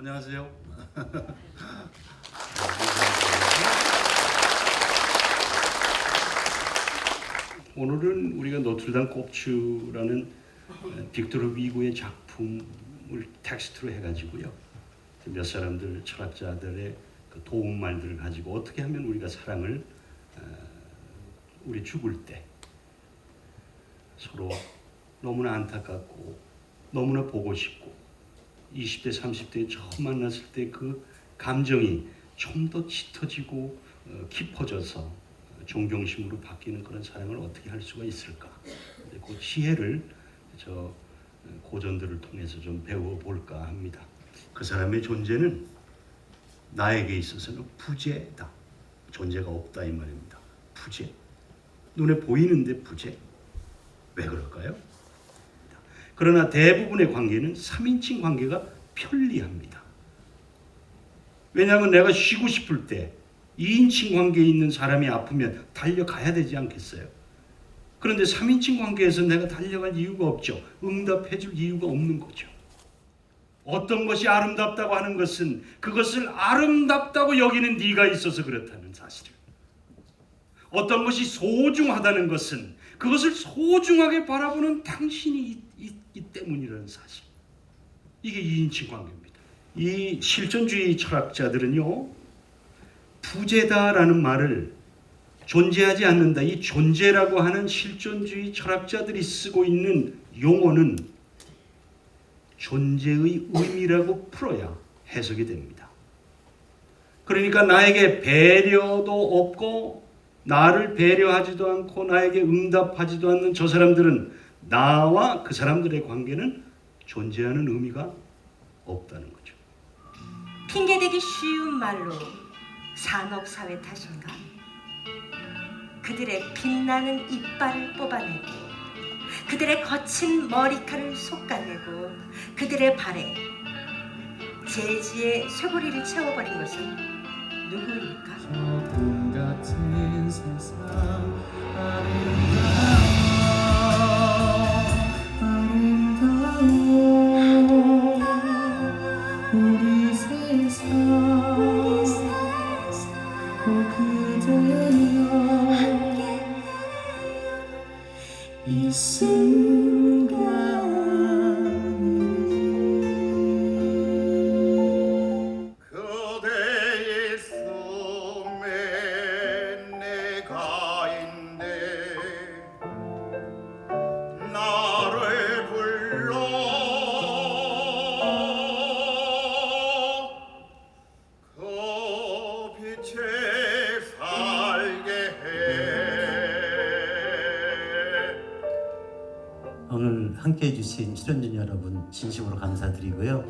안녕하세요. 오늘은 우리가 노틀담 꼽추라는 어, 빅토르 위고의 작품을 텍스트로 해가지고요. 몇 사람들 철학자들의 그 도움 말들을 가지고 어떻게 하면 우리가 사랑을 어, 우리 죽을 때 서로 너무나 안타깝고 너무나 보고 싶고 20대 30대 처음 만났을 때 그 감정이 좀 더 짙어지고 어, 깊어져서 어, 존경심으로 바뀌는 그런 사랑을 어떻게 할 수가 있을까? 그 지혜를 저 어, 고전들을 통해서 좀 배워볼까 합니다. 그 사람의 존재는 나에게 있어서는 부재다. 존재가 없다 이 말입니다. 부재. 눈에 보이는데 부재. 왜 그럴까요? 그러나 대부분의 관계는 3인칭 관계가 편리합니다. 왜냐하면 내가 쉬고 싶을 때 2인칭 관계에 있는 사람이 아프면 달려가야 되지 않겠어요? 그런데 3인칭 관계에서 내가 달려갈 이유가 없죠. 응답해 줄 이유가 없는 거죠. 어떤 것이 아름답다고 하는 것은 그것을 아름답다고 여기는 네가 있어서 그렇다는 사실을. 어떤 것이 소중하다는 것은 그것을 소중하게 바라보는 당신이 있, 때문이라는 사실. 이게 2인칭 관계입니다. 이 실존주의 철학자들은요, 부재다라는 말을 존재하지 않는다. 이 존재라고 하는 실존주의 철학자들이 쓰고 있는 용어는 존재의 의미라고 풀어야 해석이 됩니다. 그러니까 나에게 배려도 없고 나를 배려하지도 않고 나에게 응답하지도 않는 저 사람들은 나와 그 사람들의 관계는 존재하는 의미가 없다는 거죠. 핑계대기 쉬운 말로 산업사회 탓인가? 그들의 빛나는 이빨을 뽑아내고 그들의 거친 머리카락을 솎아내고 그들의 발에 재지의 쇠고리를 채워버린 것은 누구일까? 이 함께 해주신 출연진 여러분 진심으로 감사드리고요.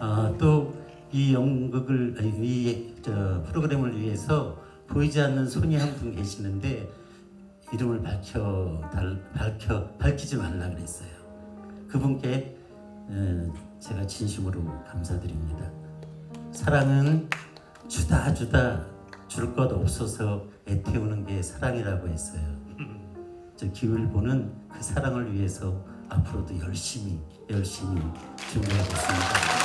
아, 또이 연극을 이 저, 프로그램을 위해서 보이지 않는 손이 한 분 계시는데 이름을 밝혀 달, 밝혀 밝히지 말라 그랬어요. 그분께 에, 제가 진심으로 감사드립니다. 사랑은 주다 주다 줄 것 없어서 애태우는 게 사랑이라고 했어요. 저 기울보는 그 사랑을 위해서 앞으로도 열심히 열심히 준비하겠습니다.